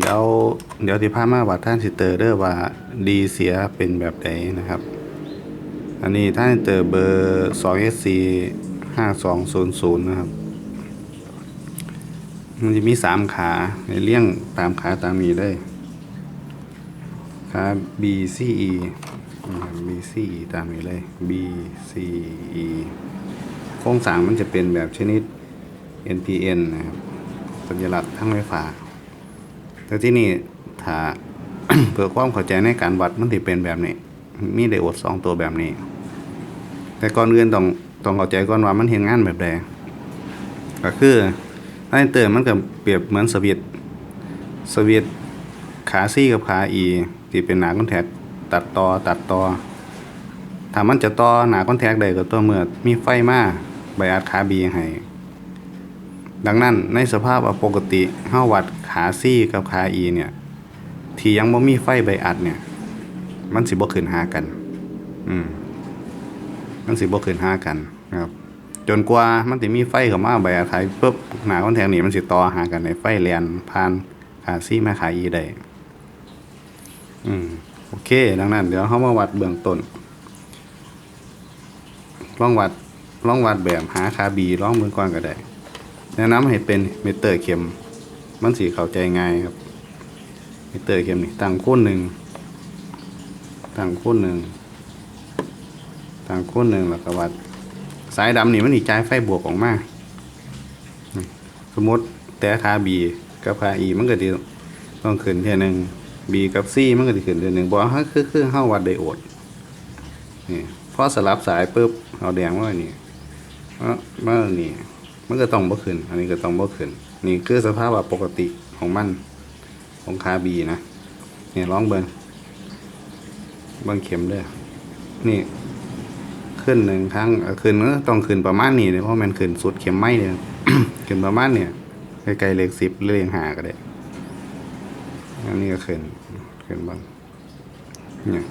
เดี๋ยวเดี๋ยวที่พามาวัดท่านสิเตอร์เด้อว่าดีเสียเป็นแบบใดนะครับ อันนี้ท่านเตอร์เบอร์ 2SC 5200นะครับ มันจะมีสามขาในเลี่ยงตามขาตามนี้เลยขา B C E นะครับ B C E ตามนี้เลย B C E โครงสร้างมันจะเป็นแบบชนิด NPN นะครับสัญลักษณ์ทั้งไฟฟ้า แต่ที่นี่ถ้าเพื่อความเข้าใจในการวัดมันถืเป็นแบบนี้ มีไดโอดสองตัวแบบนี้ แต่ก่อนอื่นต้องต้องเข้าใจก่อนว่ามันเห็นงานแบบใดก็คือไอ้เตอร์มันก็เปรียบเหมือนสวิตสวิตขาซี่กับขาอีที่เป็นหนาคอนแทคตัดต่อตัดต่อถ้ามันจะต่อหนาคอนแทคได้ก็ตัวเมื่อมีไฟมาใบอัดขาบีให้ ดังนั้นในสภาพปกติเฮาวัดขาซี่กับขาอีเนี่ย ที่ยังบ่มีไฟใบอัดเนี่ย มันสิบ่ขึ้นหากัน อืมมันสิบ่ขึ้นหากันนะครับ จนกว่ามันสิมีไฟเข้ามาใบอัดไทยปุ๊บหนาคอนแทคนี่มันสิต่อหากันในไฟแลนผ่านขาซี่มาขาอีได้อืมโอเค ดังนั้น เดี๋ยวเฮามาวัดเบื้องต้นลองวัดลองวัดแบบหาคาบีลองเบื้องก่อนก็ได้ แนะนำให้เป็นเมเตอร์เข็ม มันสีเข้าใจง่ายครับ เมเตอร์เข็มนี่ตั้งคูณหนึ่งตั้งคูณหนึ่งตั้งคูณหนึ่งแล้วก็วัด สายดำนี่มันนี่จ่ายไฟบวกออกมาสมมติแต่ค่า B กับค่า E มันก็จะต้องขึ้นเท่านึง B กับ C มันก็จะขึ้นเท่านึงบอกว่าคือคือเฮาวัดไดโอดนี่พอสลับสายปุ๊บเอาแดงมานี่มามานี่ มันก็ต้องบ่ขึ้น อันนี้ก็ต้องบ่ขึ้น นี่คือสภาพแบบปกติของมันของคาบีนะเนี่ยลองเบิงเบิงเข็มเด้อนี่ขึ้นหนึ่งครั้งขึ้นนก็ต้องขึ้นประมาณนี้เลยเพราะมันขึ้นสุดเข็มไม้เนี่ยขึ้นประมาณเนี่ยใกล้ๆเลขสิบเลขหาก็ได้อันนี้ก็ขึ้นขึ้นบ้างเนี่ย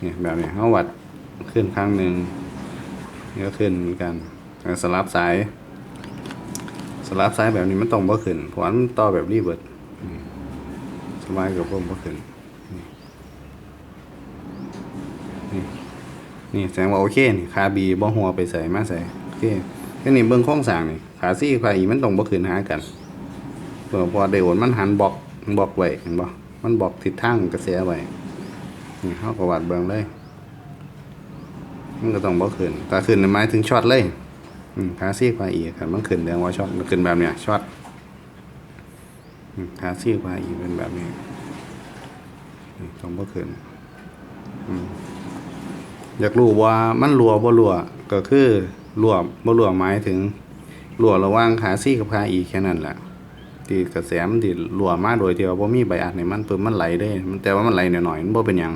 เนี่ยแบบนี้เขาวัดขึ้นครั้งหนึ่งนี่ก็ขึ้นเหมือนกัน สลับสาย สลับสายแบบนี้มันต้องบ่ขึ้นเพราะมันต่อแบบรีเวิร์ดสบายกับผมบ่ขึ้นนี่นี่นี่แสดงว่าโอเคนี่ขาบีบ่หัวไปใส่มาใส่โอเคแค่นี้เบิ่งโครงสางนี่ขาซี่ขาอีมันต้องบ่ขึ้นหากันเพื่อพอได้โอนมันหันบล็อกบล็อกไว้เห็นบ่มันบล็อกทิศทางกระแสไว้นี่เฮาก็วัดเบิ่งเลยมันก็ต้องบ่ขึ้นถ้าขึ้นหมายถึงช็อตเลย ขาซี่กว่าอีกครับมันขึ้นเรียกว่าช็อตมันขึ้นแบบเนี้ยช็อตขาซี่กว่าอีกเป็นแบบนี้ต้องบ่ขึ้นอืมอยากรู้ว่ามันรัวบ่รัวก็คือรัวบ่รัวหมายถึงรัวระหว่างขาซี่กับขาอีแค่นั้นแหละที่กระแสมันที่รัวมากโดยที่ว่าบ่มีใบอัดในมันปึ๊บมันไหลได้มันแต่ว่ามันไหลหน่อยๆมันบ่เป็นหยัง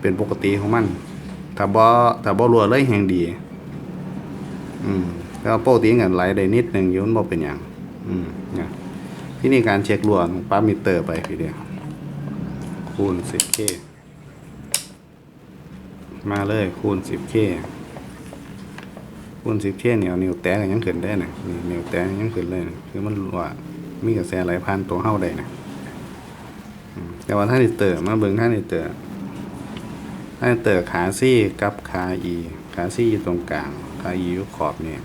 เป็นปกติของมันถ้าบ่ถ้าบ่รัวเลยแห่งดี อืมแล้วปกติกันไหลได้นิดหนึ่งยู่นบ่เป็นหยังอืมเนี่ยที่นี่การเช็ครัวปั๊มมิเตอร์ไปทีเดียวคูณ 10k มาเลยคูณ 10k คูณ 10k เนี่ยเอานิ้วแตะยังขึ้นได้นะนี่นิ้วแตะยังขึ้นเลยนะคือมันว่ามีกระแสไหลผ่านตัวเฮาได้นะแต่ว่าท่านนิเตอร์มาเบิ่งท่านนิเตอร์ถ้าเตอขาซี่กับขาอี ขาซี่อยู่ตรงกลาง ขาอยู่ขอบเนี่ย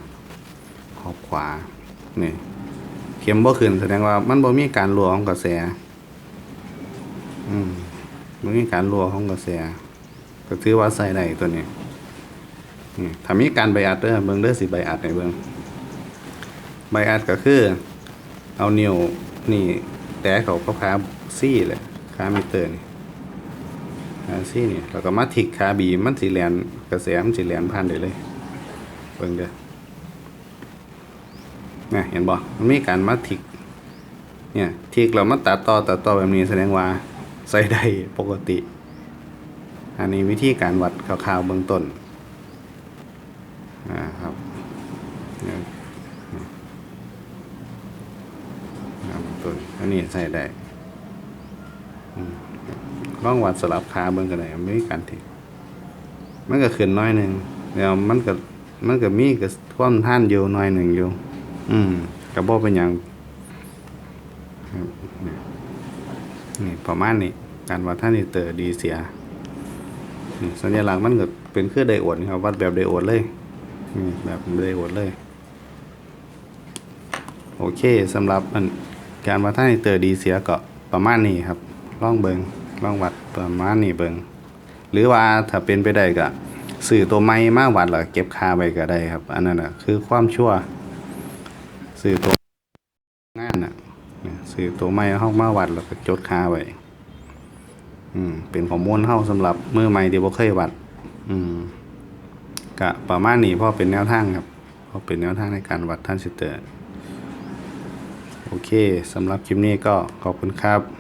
ขอบขวาเนี่ยเข็มบ่ขึ้นแสดงว่ามันบ่มีการรัวของกระแส อืมบ่มีการรัวของกระแส ก็ถือว่าใส่ได้ตัวนี้นี่ถ้ามีการใบอัดเด้อเบิ่งเด้อสิใบอัดให้เบิ่งใบอัดก็คือ เอานิ้วนี่ แตะเขากับขาซี่เลยขามิเตอร์นี่ขาซี่นี่แล้วก็มาทิกขาบีมันสีแลนกระแสมันสีแลนผ่านได้เลย เบิ่งเด้อนี่เห็นบ่มันมีการมาทิก เนี่ยทิกเรามาตัดต่อตัดต่อแบบนี้แสดงว่าใส่ได้ปกติ อันนี้วิธีการวัดคร่าวๆเบื้องต้นอ่าครับนี่เบื้องต้นอันนี้ใส่ได้ลองวัดสลับขาเบิ่งกันได้ไม่มีการที่มันก็ขึ้นน้อยหนึ่งแล้วมันก็ มันก็มีก็ความท่านอยู่น้อยหนึ่งอยู่ อืมก็บ่เป็นหยังนี่ประมาณนี้การวัดท่านิเตอร์ดีเสียสัญลักษณ์มันก็เป็นเครื่องไดโอดครับวัดแบบไดโอดเลยนี่แบบไดโอดเลย โอเคสำหรับอันการวัดท่านิเตอร์ดีเสียก็ประมาณนี้ครับลองเบิงลองวัดประมาณนี้เบิงหรือว่าถ้าเป็นไปได้ก็ สื่อตัวไม้มาวัดแล้วเก็บคาไว้ก็ได้ครับ อันนั้นนะคือความชั่ว สื่อตัวงานน่ะเนี่ยสื่อตัวไม้เฮามาวัดแล้วก็จดคาไว้อืมเป็นข้อมูลเฮาสำหรับมือใหม่ที่บ่เคยวัด อืมก็ประมาณนี้พราะเป็นแนวทางครับพราะเป็นแนวทางในการวัดท่านสิเตอร์โอเคสำหรับคลิปนี้ก็ขอบคุณครับ